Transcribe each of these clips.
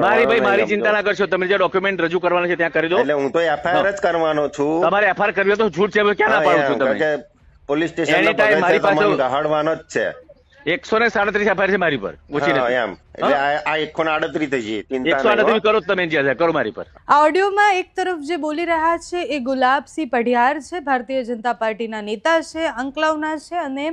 મારી ભાઈ મારી ચિંતા ના કરશો. તમે જે ડોક્યુમેન્ટ રજૂ કરવાના છે ત્યાં કરી દો. એટલે હું તો એફઆઈઆર જ કરવાનો છું. તમારે એફઆઈઆર કરવી તો છૂટ છે ક્યાં ના પાડું છું તમે? કે પોલીસ સ્ટેશન મારી પાસે- ગહાડવાનો જ છે. એકસો ને સાડત્રીસ એફઆઈઆર છે મારી પર. ઓછી એમ. એટલે આ આ એકસો ને આડત્રીસ થઈ ગઈ એકસો આડત્રીસ કરો તમે જ્યાં કરો મારી પર. આ ઓડિયોમાં એક તરફ જે બોલી રહ્યા છે એ ગુલાબસિંહ પઢિયાર છે ભારતીય જનતા પાર્ટીના નેતા છે અંકલાવના છે અને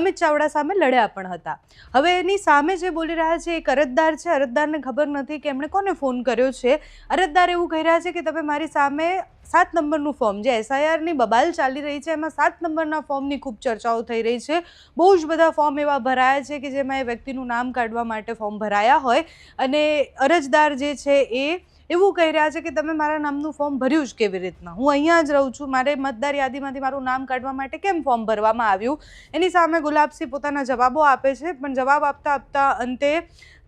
અમિત ચાવડા સામે લડ્યા પણ હતા. હવે એની સામે જે બોલી રહ્યા છે એક અરજદાર છે અરજદારને ખબર નથી કે એમણે કોને ફોન કર્યો છે. અરજદાર એવું કહી રહ્યા છે કે તમે મારી સામે સાત નંબરનું ફોર્મ જે એસઆઈઆરની બબાલ ચાલી રહી છે એમાં સાત નંબરના ફોર્મની ખૂબ ચર્ચાઓ થઈ રહી છે. બહુ જ બધા ફોર્મ એવા ભરાયા છે કે જેમાં એ વ્યક્તિનું નામ કાઢવા માટે ફોર્મ ભરાયા હોય અને અરજદાર જે છે એ એવું કહી રહ્યા છે કે તમે મારા નામનું ફોર્મ ભર્યું જ કેવી રીતના? હું અહીંયા જ રહું છું. મારે મતદાર યાદીમાંથી મારું નામ કાઢવા માટે કેમ ફોર્મ ભરવામાં આવ્યું? એની સામે ગુલાબસિંહ પોતાના જવાબો આપે છે, પણ જવાબ આપતા આપતા અંતે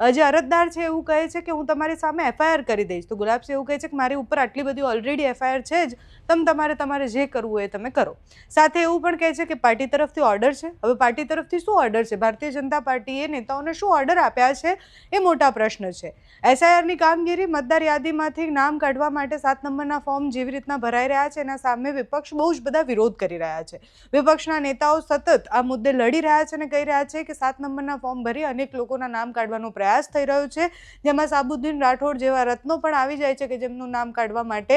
જે અરજદાર છે એવું કહે છે કે હું તમારી સામે એફઆઈઆર કરી દઈશ. તો ગુલાબસિંહ એવું કહે છે કે મારી ઉપર આટલી બધી ઓલરેડી એફઆઈઆર છે જ. તમે તમારે તમારે જે કરવું એ તમે કરો. સાથે એવું પણ કહે છે કે પાર્ટી તરફથી ઓર્ડર છે. હવે પાર્ટી તરફથી શું ઓર્ડર છે? ભારતીય જનતા પાર્ટીએ નેતાઓને શું ઓર્ડર આપ્યા છે એ મોટા પ્રશ્ન છે. એસઆઈઆરની કામગીરી મતદાર યાદીમાંથી નામ કાઢવા માટે સાત નંબરના ફોર્મ જેવી રીતના ભરાઈ રહ્યા છે. એના સામે વિપક્ષ બહુ જ બધા વિરોધ કરી રહ્યા છે. વિપક્ષના નેતાઓ સતત આ મુદ્દે લડી રહ્યા છે અને કહી રહ્યા છે કે સાત નંબરના ફોર્મ ભરી અનેક લોકોના નામ કાઢવાનો પ્રયાસ થઈ રહ્યો છે. જેમાં સાબુદ્દીન રાઠોડ જેવા રત્નો પણ આવી જાય છે કે જેમનું નામ કાઢવા માટે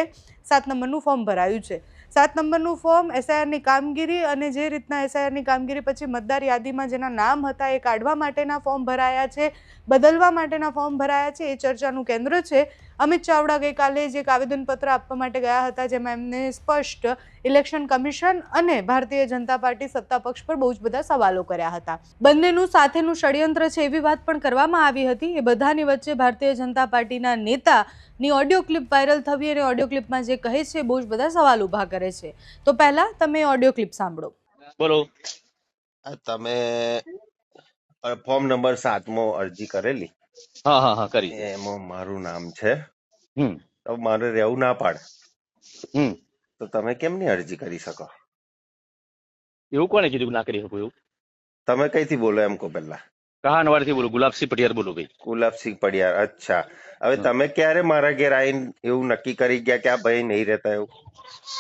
સાત નંબરનું ફોર્મ ભરાયું છે. સાત નંબરનું ફોર્મ એસઆઈઆરની કામગીરી અને જે રીતના એસઆઈઆરની કામગીરી પછી મતદાર યાદીમાં જેના નામ હતા એ કાઢવા માટેના ફોર્મ ભરાયા છે, બદલવા માટેના ફોર્મ ભરાયા છે, એ ચર્ચાનું કેન્દ્ર છે. અમિત ચાવડા ગઈકાલે જે એક આવેદનપત્ર આપવા માટે ગયા હતા જેમાં એમને સ્પષ્ટ ઇલેક્શન કમિશન અને ભારતીય જનતા પાર્ટી સત્તા પક્ષ પર બહુ જ બધા સવાલો કર્યા હતા. બંનેનું સાથેનું ષડયંત્ર છે એવી વાત પણ કરવામાં આવી હતી. એ બધાની વચ્ચે ભારતીય જનતા પાર્ટીના નેતાની ઓડિયો ક્લિપ વાયરલ થવી અને ઓડિયો ક્લિપમાં જે કહે છે બહુ જ બધા સવાલ ઊભા કરે છે. તો પહેલા તમે ઓડિયો ક્લિપ સાંભળો. બોલો. તમે ફોર્મ નંબર સાતમો અરજી કરેલી? હા હા હા કરી એમાં મારું નામ છે. હમ. તો મારે રહેવું ના પાડે. હમ. તો તમે કેમ ની અરજી કરી શકો? એવું કોને કીધું કે ના કરી શકું એવું? તમે કઈથી બોલો એમ કહો પેલા કહાનવાડથી બોલું? ગુલાબસિંહ પટિયાર બોલું ભાઈ. ગુલાબસિંહ પડિયાર અચ્છા. હવે તમે ક્યારે મારા ઘેર આવીને એવું નક્કી કરી ગયા કે આ ભાઈ નહીં રહેતા એવું?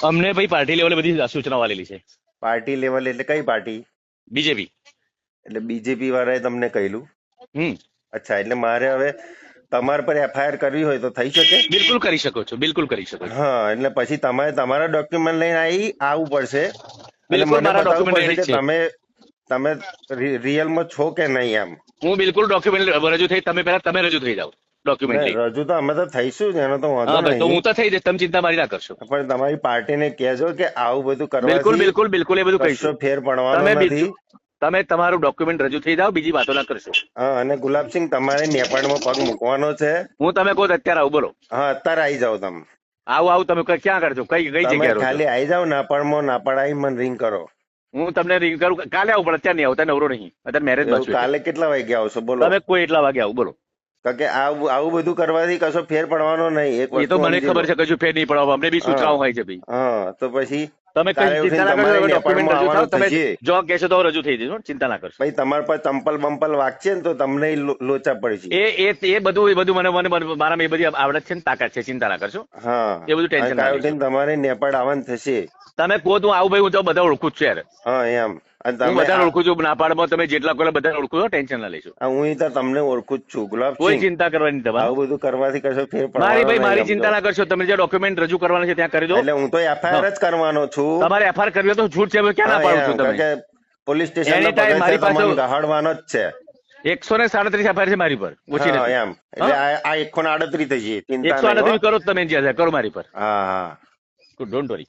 અમને ભાઈ પાર્ટી લેવલે બધી સૂચનાઓ આલેલી છે. પાર્ટી લેવલ એટલે કઈ પાર્ટી? બીજેપી. એટલે બીજેપી વાળાએ તમને કહેલું? હમ. અચ્છા એટલે મારે હવે તમારા પર એફઆઈઆર કરવી હોય તો થઈ શકે? બિલકુલ કરી શકો છો બિલકુલ કરી શકો છો. હા એટલે પછી તમારે તમારા ડોક્યુમેન્ટ લઈને આવી આવવું પડશે. અને મને બતાવવું પડશે કે તમે તમે રિયલમાં છો કે નહીં એમ? હું બિલકુલ ડોક્યુમેન્ટ રજૂ થઈ તમે પહેલા તમે રજૂ થઈ જાઓ ડોક્યુમેન્ટ રજૂ તો અમે તો થઈશું જ એનો તો વાંધો નહીં તો હું તો થઈ જઈશ તમે ચિંતા મારી ના કરશો. પણ તમારી પાર્ટીને કહેજો કે આવું બધું બિલકુલ બિલકુલ બિલકુલ એ બધું કહીશો. ફેર પડવાનો નથી. તમે તમારું ડોક્યુમેન્ટ રજૂ થઈ જાઓ બીજી વાતો ના કરશો. હા અને ગુલાબસિંહ તમારે નેપાળમાં પગ મૂકવાનો છે. હું તમે કહો અત્યારે આવું બોલો. હા અત્યારે આવી જાઓ તમે. આવું આવું તમે ક્યાં કરશો કઈ કઈ જગ્યાએ? ખાલી આવી જાઓ નાપાડમાં નાપાડ આવી મને રિંગ કરો. હું તમને રિંગ કરું. કાલે આવું પણ અત્યારે નહીં આવતા નવરો નહીં. અત્યારે મેરેજ બાજુ કાલે કેટલા વાગે આવશો બોલો. તમે કોઈ એટલા વાગે આવું બોલો. કે આવું આવું બધું કરવાથી કશો ફેર પડવાનો નહીં. એક એ તો મને ખબર છે કશું ફેર નહીં પડવા અમને બી સૂચનાઓ. હોય છે ભાઈ. હા તો પછી તમે કઈ ચિંતા ના કરશો ડોક્યુમેન્ટ રજૂ થાવ તમે જો કહેશો તો રજૂ થઈ જશે ચિંતા ના કરશો. ભાઈ તમારા પર ચંપલ બંપલ વાગશે ને તો તમને લોચા પડશે એ એ એ બધું એ બધું મને મને મારા એ બધી આવડત છે ને તાકાત છે ચિંતા ના કરશો. હા. એ બધું ટેન્શન ના તમારે નેપાળ આવવાનું થશે. તમે કહો તો આવું ભાઈ હું તો બધા ઓળખું જ છું યાર. હા એમ. હું તમે ઓળખું છું નાપાડમાં તમે જેટલા કોઈ બધા ઓળખું છો ટેન્શન ના લેશો. હું તો તમને ઓળખું જ છું કોઈ ચિંતા કરવાની તમારે? આવું બધું કરવાથી કશો ફેર મારી ભાઈ મારી ચિંતા ના કરશો તમે જે ડોક્યુમેન્ટ રજૂ કરવાના છે ત્યાં કરી દો. એટલે હું તો એફઆઈઆર જ કરવાનો છું. તમારે એફઆઈઆર કરવી તો છૂટ છે ક્યાં ના પાડું છું તમે? પોલીસ સ્ટેશન મારી પાસે- ગહાડવાનો જ છે. એકસો ને સાડત્રીસ એફઆઈઆર છે મારી પર ઓછી ને એમ. એટલે આ એકસો ને આડત્રીસ થઈ ગઈ એકસો આડત્રીસ કરો તમે જ્યાં કરો મારી પર. હા હા. Don't worry